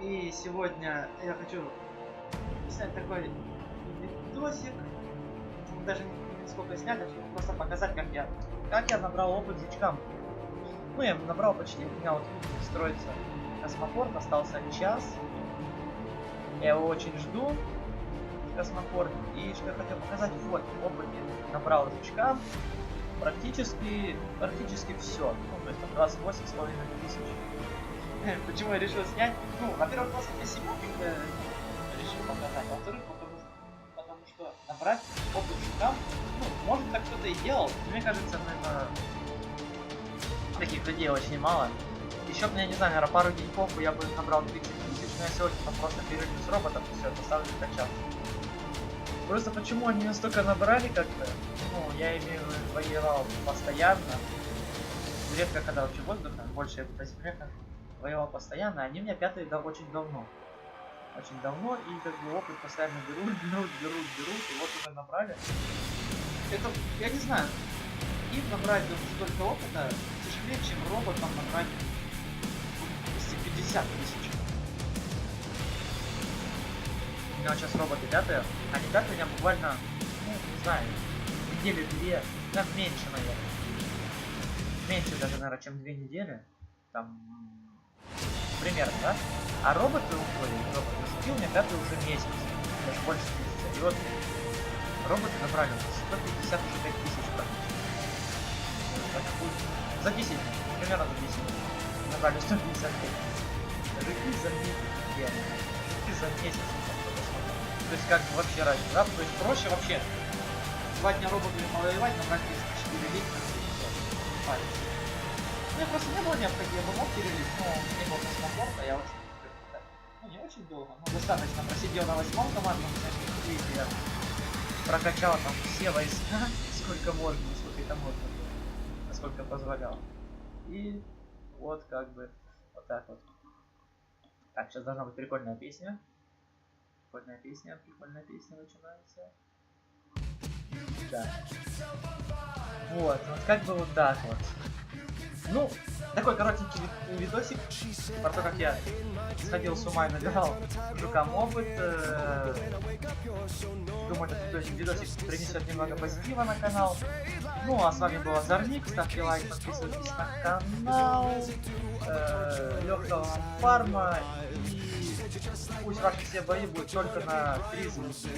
И сегодня я хочу снять такой видосик. Даже не сколько снять, а просто показать, как я, как я набрал опыт зичкам. Ну, я набрал почти, у меня вот строится космопорт, остался час. Я его очень жду, космопорт. И что я хотел показать, вот, опыт я набрал зичкам. Практически, практически все. Ну, то есть там 28 с половиной тысяч. Почему я решил снять? Ну, во-первых, просто для себя как бы решил показать. Во-вторых, потому, потому что набрать опыт жукам, ну, может так кто-то и делал. Мне кажется, наверное, таких людей очень мало. Еще я не знаю, наверное, пару деньков я бы набрал 30 тысяч, но я сегодня там просто перелью с роботом и все, поставлю качаться. Просто почему они настолько набрали как-то? Ну, я имею в виду, воевал постоянно. Редко когда вообще воздуха, больше я по земле хожу воевал постоянно, они меня пятые да, очень давно. Очень давно, и как бы опыт постоянно берут, берут, берут, берут, и вот уже набрали. Это, я не знаю, им набрать столько опыта тяжелее, чем роботам набрать 250 тысяч. У меня сейчас роботы пятые, они пятые у меня буквально, ну, не знаю, недели две, как меньше, наверное. Меньше даже, наверное, чем две недели. Там примерно, да? А роботы ой, роботы зашли у меня пятый уже месяц, даже больше месяца. И вот роботы набрали уже 150 уже 5 тысяч практически. За 10 дней, примерно за 10 дней. Набрали 155 Жуки за месяц. Жуки за месяц. То есть как вообще разница, да? То есть проще вообще два дня роботами повоевать, набрать 34 литра и всё. Парень. Ну, просто не было необходимо, мог перелить, но не было космопорта, я очень, ну, не очень долго, но достаточно просидел на восьмом командном центре, видите, я прокачал там все войска, сколько можно, насколько это можно было, насколько позволял. И вот как бы, вот так вот. Так, сейчас должна быть прикольная песня. Прикольная песня, прикольная песня начинается. Да. Вот, вот как бы вот так вот. Ну, такой коротенький ви- видосик про то, как я сходил с ума и набирал жукам опыт. э, Думаю, этот видосик, принесет немного позитива на канал. Ну, а с вами был Озорник. Ставьте лайк, подписывайтесь на канал. Э, Легкого фарма. И пусть ваши все бои будут только на 3 звезды.